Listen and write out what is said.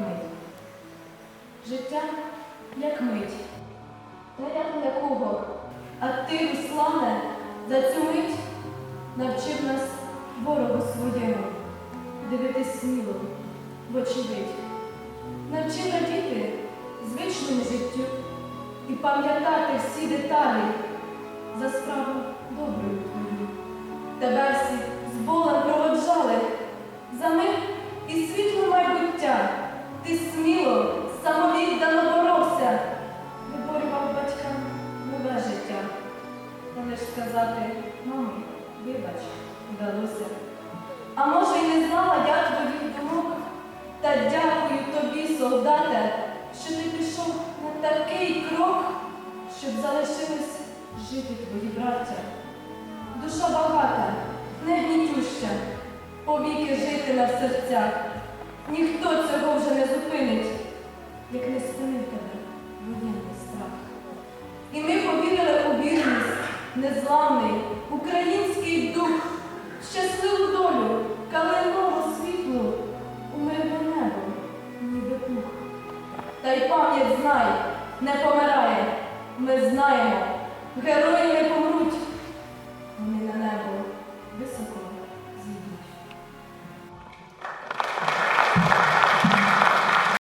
мить. Життя як мить, та як для кого? А ти, Руслане, за цю мить навчив нас ворогу своєму дивитись сміло, вочевидь. Навчив радіти звичному життю і пам'ятати всі деталі за справу доброю твою. Тебе сказати, мамі, вибач, вдалося. А може, й не знала я твоїх думок, та дякую тобі, солдате, що ти пішов на такий крок, щоб залишились жити твої браття. Душа багата, не гнітюща, повіки житиме в серцях. Ніхто цього вже не зупинить, як не спинив тебе воєнний Та й пам'ять знай, не помирає, ми знаємо, герої не помруть.